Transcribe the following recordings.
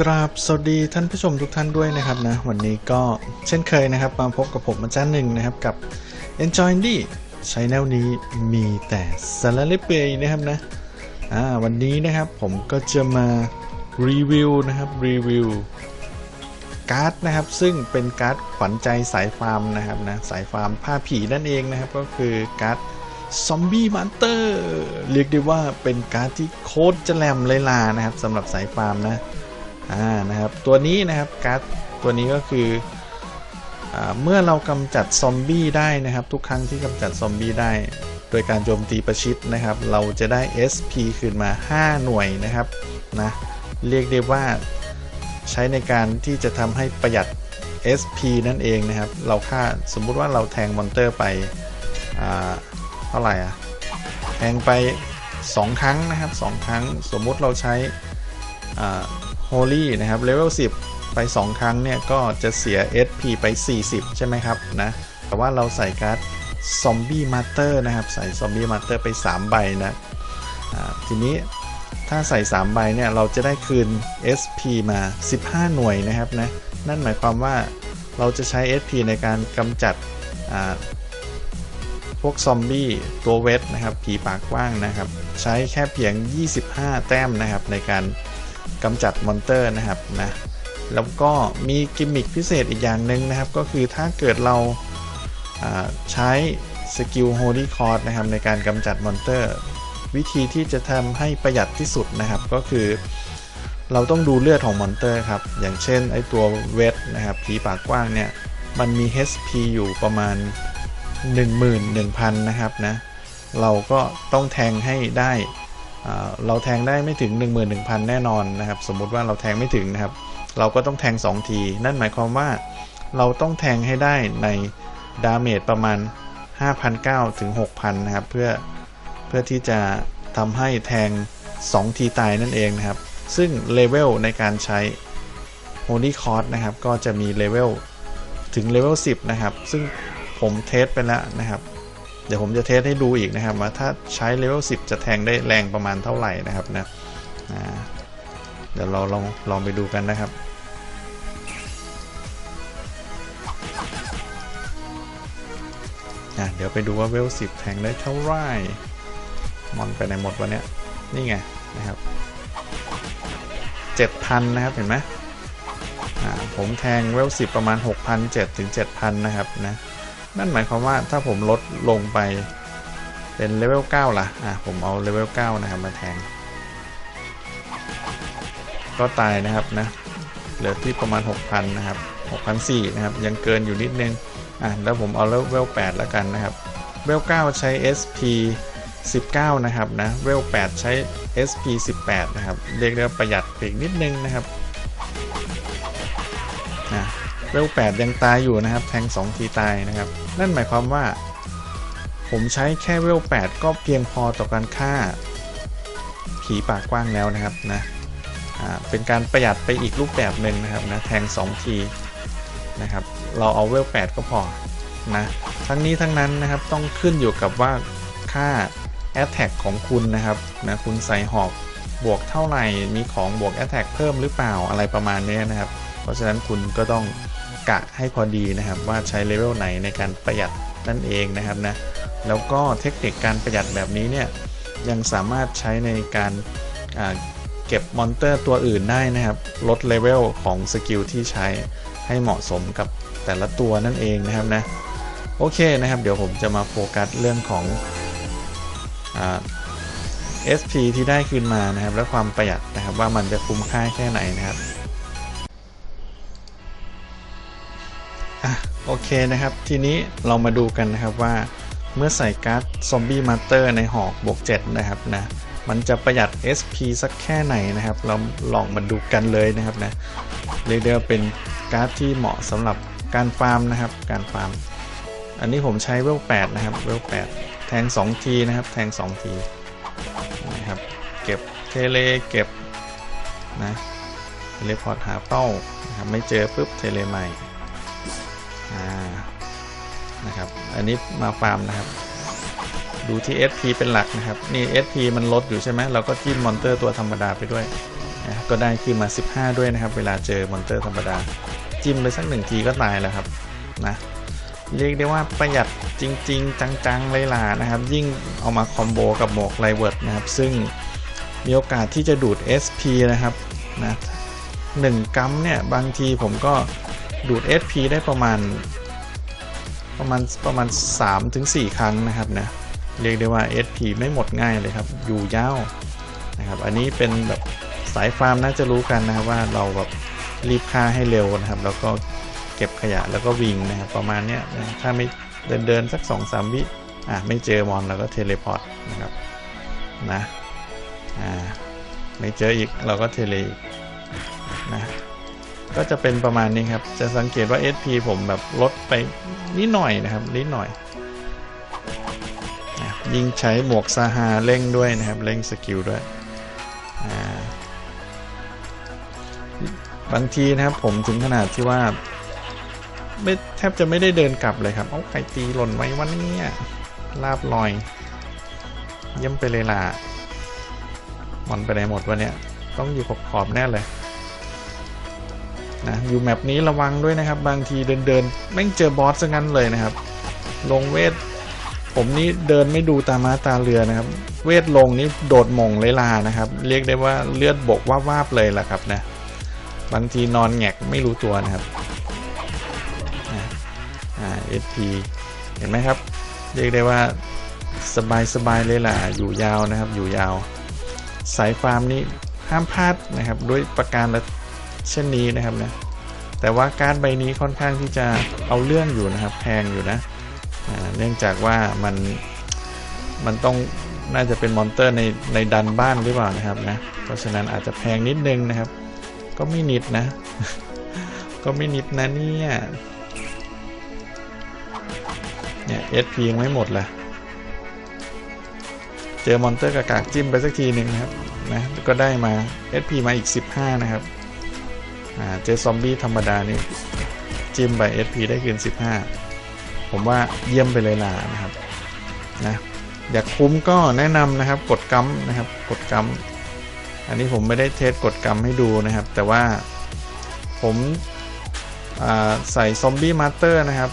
กราบสวัสดีท่านผู้ชมทุกท่านด้วยนะครับนะ วันนี้ก็เช่นเคยนะครับ มาพบกับผมอาจารย์หนึ่งนะครับ กับ Enjoy Indie ใช้แนวนี้มีแต่สารเล็บเปยนะครับนะอ่าวันนี้นะครับผมก็จะมารีวิวนะครับรีวิวการ์ดนะครับ ซึ่งเป็นการ์ดขวัญใจสายฟาร์มนะครับนะสายฟาร์มผ้าผีนั่นเองนะครับ ก็คือการ์ดซอมบี้มันเตอร์เรียกได้ว่าเป็นการ์ดที่โคตรจะแหลมเลยลานะครับสำหรับสายฟาร์มนะ อ่านะครับตัวนี้นะครับการ์ดตัวนี้ก็คืออเมื่อเรากำจัดซอมบี้ได้นะครับ ทุกครั้งที่กำจัดซอมบี้ได้ โดยการโจมตีประชิดนะครับ เราจะได้ SP คืนมา 5 หน่วยนะครับนะเรียกได้ว่าใช้ในการที่จะทำให้ประหยัด SP นั่นเองนะครับ เราค่าสมมุติว่าเราแทงมอนเตอร์ไปเท่าไหร่อะแทงไป 2 ครั้งนะครับ 2 ครั้งสมมุติเราใช้ โฮลี่นะครับเลเวล10 ไป 2 ครั้งเนี่ย ก็จะเสีย SP ไป 40 ใช่ไหมครับนะ แต่ว่าเราใส่การ์ดซอมบี้มาสเตอร์นะครับ ใส่ซอมบี้มาสเตอร์ไป 3 ใบนะทีนี้ถ้าใส่ 3 ใบเนี่ย เราจะได้คืน SP มา 15 หน่วยนะครับนะ นั่นหมายความว่าเราจะใช้ SP ในการกำจัดพวกซอมบี้ตัวเวทนะครับ ผีปากกว้างนะครับ ใช้แค่เพียง 25 แต้มนะครับในการ กำจัดมอนเตอร์นะครับนะแล้วก็มีกิมมิคพิเศษอีกอย่างหนึ่งนะครับ ก็คือถ้าเกิดเราาใช้สกิลโฮลี่คอร์ดนะครับในการกำจัดมอนเตอร์ วิธีที่จะทำให้ประหยัดที่สุดนะครับ ก็คือ เราต้องดูเลือดของมอนเตอร์ครับ อย่างเช่นไอตัวเวทนะครับผีปากกว้างเนี่ย มันมี HP อยู่ประมาณ 11,000 นะครับนะเราก็ต้องแทงให้ได้ เราแทงได้ไม่ถึง 11,000 แน่นอนนะครับ สมมุติว่าเราแทงไม่ถึงนะครับ เราก็ต้องแทง 2 ที นั่นหมายความว่าเราต้องแทงให้ได้ในดาเมจประมาณ 5,900ถึง6,000 นะครับ เพื่อเพื่อที่จะทำให้แทง 2 ทีตายนั่นเองนะครับ ซึ่งเลเวลในการใช้ Holy c o r d นะครับ ก็จะมีเลเวลถึงเลเวล10 นะครับ ซึ่งผมเทสไปแล้วนะครับ เดี๋ยวผมจะเทสให้ดูอีกนะครับว่าถ้าใช้เลเวล10 จะแทงได้แรงประมาณเท่าไหร่นะครับนะเดี๋ยวเราลองลองไปดูกันนะครับเดี๋ยวไปดูว่าเวล10แทงได้เท่าไหร่มอนไปในหมดวันนี้นี่ไงนะครับ7,000นะครับเห็นไหมผมแทงเวล10ประมาณ6,700ถึง7,000นะครับนะ นั่นหมายความว่าถ้าผมลดลงไปเป็นเลเวล9ล่ะ อะ ผมเอาเลเวล9นะครับมาแทง ก็ตายนะครับนะ เหลือที่ประมาณ 6,000 นะครับ 6,400 นะครับ ยังเกินอยู่นิดนึง อะ แล้วผมเอาเลเวล8แล้วกันนะครับ เลเวล9ใช้ SP 19 นะครับนะ เลเวล8ใช้ SP 18 นะครับ เรียกได้ว่าประหยัดอีกนิดนึงนะครับ นะ เวล8ยังตายอยู่นะครับ แทง2ทีตายนะครับ นั่นหมายความว่า ผมใช้แค่เวล8ก็เพียงพอต่อการฆ่า ผีปากกว้างแล้วนะครับนะเป็นการประหยัดไปอีกรูปแบบหนึ่งนะครับนะแทง 2 ทีนะครับ เราเอาเวล 8 ก็พอนะทั้งนี้ทั้งนั้นนะครับต้องขึ้นอยู่กับว่าค่า a t t a c ของคุณนะครับนะคุณใส่หอกบวกเท่าไหร่ มีของบวก a t t a c เพิ่มหรือเปล่าอะไรประมาณนี้นะครับ เพราะฉะนั้นคุณก็ต้อง กะให้พอดีนะครับว่าใช้เลเวลไหนในการประหยัดนั่นเองนะครับนะแล้วก็เทคนิคการประหยัดแบบนี้เนี่ยยังสามารถใช้ในการเก็บมอนเตอร์ตัวอื่นได้นะครับ ลดเลเวลของสกิลที่ใช้ให้เหมาะสมกับแต่ละตัวนั่นเองนะครับนะโอเคนะครับ เดี๋ยวผมจะมาโฟกัสเรื่องของ SP ที่ได้คืนมานะครับ และความประหยัดนะครับว่ามันจะคุ้มค่าแค่ไหนนะครับ โอเคนะครับ ทีนี้เรามาดูกันนะครับว่าเมื่อใส่การ์ดซอมบี้มาสเตอร์ในหอกบวก7นะครับนะมันจะประหยัด SP สักแค่ไหนนะครับ เราลองมาดูกันเลยนะครับนะเรียกได้ว่าเป็นการ์ดที่เหมาะสำหรับการฟาร์มนะครับ การฟาร์ม อันนี้ผมใช้เวล8นะครับเวล8แทง 2 ทีนะครับ แทง 2 ทีนะครับเก็บเทเลเก็บนะเทเลพอร์ตหาเป้านะครับไม่เจอปุ๊บเทเลใหม่านะครับ อันนี้มาฟาร์มนะครับ ดูที่ SP เป็นหลักนะครับ นี่ SP มันลดอยู่ใช่ไหมเราก็จิ้มมอนเตอร์ตัวธรรมดาไปด้วยนะก็ได้ขึ้นมา 15 ด้วยนะครับ เวลาเจอมอนเตอร์ธรรมดา จิ้มไปสักหนึ่งทีก็ตายแล้วครับนะเรียกได้ว่าประหยัดจริง ๆ จังๆเลยล่ะนะครับ ยิ่งเอามาคอมโบกับหมวกไลเวิร์ดนะครับ ซึ่งมีโอกาสที่จะดูด SP นะครับนะหนึ่งกัมเนี่ย บางทีผมก็ ดูด SP ได้ประมาณ ประมาณประมาณ 3-4 ครั้งนะครับนะเรียกได้ว่า SP ไม่หมดง่ายเลยครับ อยู่ยาวนะครับอันนี้เป็นแบบสายฟาร์มน่าจะรู้กันนะครับว่าเราแบบรีบฆ่าให้เร็วนะครับ แล้วก็เก็บขยะแล้วก็วิ่งนะครับประมาณเนี้ยนะถ้าไม่เดินเดินสัก 2-3 วิอะไม่เจอมอนเราก็เทเลพอร์ตนะครับนะอ่าไม่เจออีกเราก็เทเลอีกนะ ก็จะเป็นประมาณนี้ครับ จะสังเกตว่า SP ผมแบบลดไปนิดหน่อยนะครับ นิดหน่อยยิ่งใช้หมวกซาฮาเร่งด้วยนะครับเร่งสกิลด้วย บางทีนะครับผมถึงขนาดที่ว่าไม่แทบจะไม่ได้เดินกลับเลยครับ เอาไก่ตีหล่นไว้วันนี้ลาบลอย เยี่ยมไปเลยล่ะมันไปไหนหมดวะเนี่ยต้องอยู่ขอบขอบแน่เลย นะอยู่แมปนี้ระวังด้วยนะครับ บางทีเดินเดินแม่งเจอบอสซะงั้นเลยนะครับ ลงเวท ผมนี่เดินไม่ดูตามาตาเรือนะครับ เวทลงนี่โดดมงเลยลานะครับ เรียกได้ว่าเลือดบกว่าบๆเลยล่ะครับนะบางทีนอนแงกไม่รู้ตัวนะครับอ่าอ่า SP เห็นไหมครับ เรียกได้ว่าสบายสบายเลยล่ะ อยู่ยาวนะครับ อยู่ยาว สายฟาร์มนี้ห้ามพลาดนะครับ ด้วยประการละ เช่นนี้นะครับนะแต่ว่าการดใบนี้ค่อนข้างที่จะเอาเรื่องอยู่นะครับ แพงอยู่นะเนื่องจากว่ามันมันต้องน่าจะเป็นมอนเตอร์ในในดันบ้านหรือเปล่านะครับนะเพราะฉะนั้นอาจจะแพงนิดนึงนะครับ ก็ไม่นิดนะ ก็ไม่นิดนะเนี่ยเนี่ย SP ยังไม่หมดลยเจอมอนเตอร์กากากจิ้มไปสักทีหนึ่งนะครับนะก็ได้มา SP มาอีก 15 นะครับ เจอซอมบี้ธรรมดานี่จิ้มไป SP ได้คืน 15 ผมว่าเยี่ยมไปเลยล่ะนะครับนะอยากคุ้มก็แนะนำนะครับกดกัมนะครับกดกัมอันนี้ผมไม่ได้เทสกดกัมให้ดูนะครับ แต่ว่าผมาใส่ซอมบี้มาสเตอร์นะครับ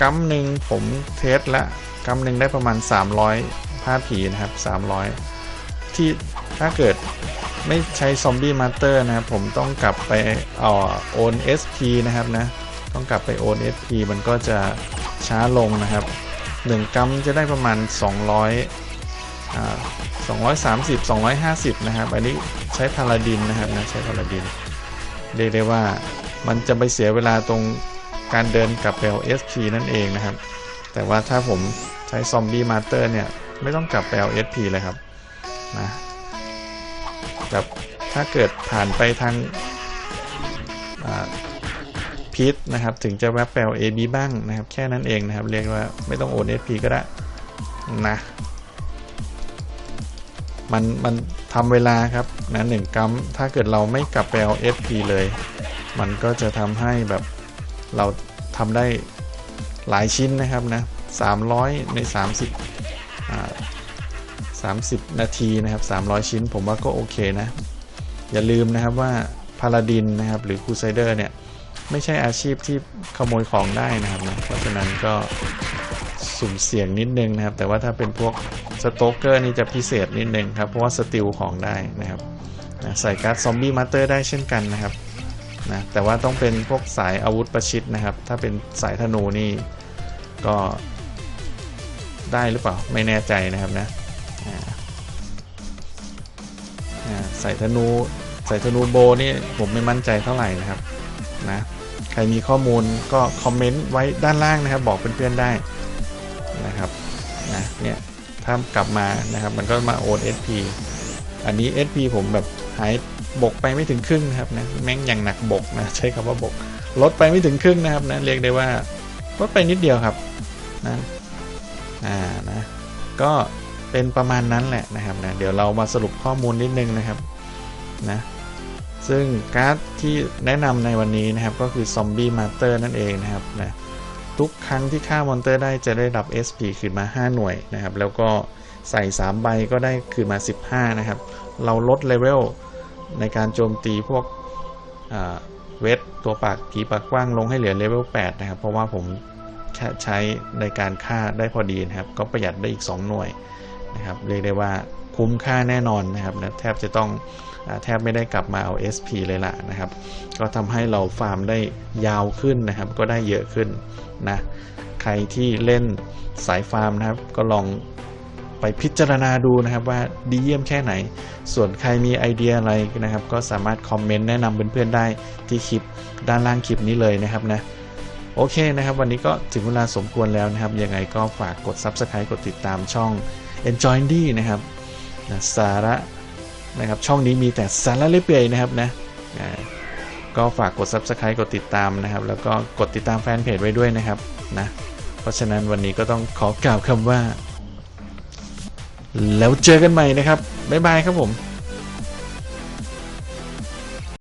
กัมหนึ่งผมเทสละกัมหนึ่งได้ประมาณ 300ผ้าผีนะครับ 300 ที่ถ้าเกิด ไม่ใช้ซอมบี้มาสเตอร์นะครับผมต้องกลับไปเอาโอน SP นะครับนะ ต้องกลับไปโอน SP มันก็จะช้าลงนะครับ 1กัมจะได้ประมาณ 200อ่า230 250 นะครับ อันนี้ใช้พาลาดินนะครับนะใช้พาลาดินเรียกได้ว่ามันจะไปเสียเวลาตรงการเดินกลับไปเอา SP นั่นเองนะครับ แต่ว่าถ้าผมใช้ซอมบี้มาสเตอร์เนี่ย ไม่ต้องกลับไปเอา SP เลยครับนะ กับถ้าเกิดผ่านไปทางพิษนะครับ ถึงจะแวบแปล AB บ้างนะครับ แค่นั้นเองนะครับ เรียกว่าไม่ต้องโอน SP ก็ได้นะ มันมันทำเวลาครับนะหนึ่งกัมถ้าเกิดเราไม่กลับไปเอา SP เลย มันก็จะทำให้แบบเราทำได้หลายชิ้นนะครับนะ300 ใน 30 30 นาทีนะครับ 300 ชิ้น ผมว่าก็โอเคนะ อย่าลืมนะครับว่าพาลาดินนะครับ หรือคูไซเดอร์เนี่ย ไม่ใช่อาชีพที่ขโมยของได้นะครับนะเพราะฉะนั้นก็สุ่มเสี่ยงนิดนึงนะครับ แต่ว่าถ้าเป็นพวกสโตเกอร์นี่จะพิเศษนิดนึงครับ เพราะว่าสติลของได้นะครับนะใส่การ์ดซอมบี้มาสเตอร์ได้เช่นกันนะครับนะแต่ว่าต้องเป็นพวกสายอาวุธประชิดนะครับ ถ้าเป็นสายธนูนี่ก็ได้หรือเปล่า ไม่แน่ใจนะครับนะ ใส่ธนูใส่ธนูโบนี่ผมไม่มั่นใจเท่าไหร่นะครับนะใครมีข้อมูลก็คอมเมนต์ไว้ด้านล่างนะครับ บอกเพื่อนๆได้นะครับนะเนี่ยถ้ากลับมานะครับ มันก็มาโอน SP อันนี้ SP ผมแบบหายบกไปไม่ถึงครึ่งนะครับนะแม่งอย่างหนักบกนะใช้คำว่าบก ลดไปไม่ถึงครึ่งนะครับนะเรียกได้ว่าลดไปนิดเดียวครับนะอ่านะก็ เป็นประมาณนั้นแหละนะครับนะเดี๋ยวเรามาสรุปข้อมูลนิดนึงนะครับนะซึ่งการ์ดที่แนะนำในวันนี้นะครับก็คือซอมบี้มาสเตอร์นั่นเองนะครับนะทุกครั้งที่ฆ่ามอนเตอร์ได้จะได้รับ SP คืนมา 5 หน่วยนะครับ แล้วก็ใส่ 3 ใบก็ได้คืนมา 15 นะครับ เราลดเลเวลในการโจมตีพวกเวทตัวปากผีปากกว้างลงให้เหลือเลเวล 8 นะครับ เพราะว่าผมใช้ในการฆ่าได้พอดีนะครับ ก็ประหยัดได้อีก 2 หน่วย นะครับเรียกได้ว่าคุ้มค่าแน่นอนนะครับนะแทบจะต้องแทบไม่ได้กลับมาเอา SP เลยล่ะนะครับ ก็ทำให้เราฟาร์มได้ยาวขึ้นนะครับ ก็ได้เยอะขึ้นนะใครที่เล่นสายฟาร์มนะครับ ก็ลองไปพิจารณาดูนะครับว่าดีเยี่ยมแค่ไหน ส่วนใครมีไอเดียอะไรนะครับ ก็สามารถคอมเมนต์แนะนำเพื่อนๆได้ที่คลิปด้านล่างคลิปนี้เลยนะครับนะโอเคนะครับ วันนี้ก็ถึงเวลาสมควรแล้วนะครับยังไงก็ฝากกด Subscribe กดติดตามช่อง Enjoy d นะครับนะสาระนะครับช่องนี้มีแต่สาระเรื่อยๆนะครับนะก็ฝากกด Subscribe กดติดตามนะครับ แล้วก็กดติดตามแฟนเพจไว้ด้วยนะครับนะเพราะฉะนั้นวันนี้ก็ต้องขอกล่าวคำว่า แล้วเจอกันใหม่นะครับ บ๊ายบายครับผม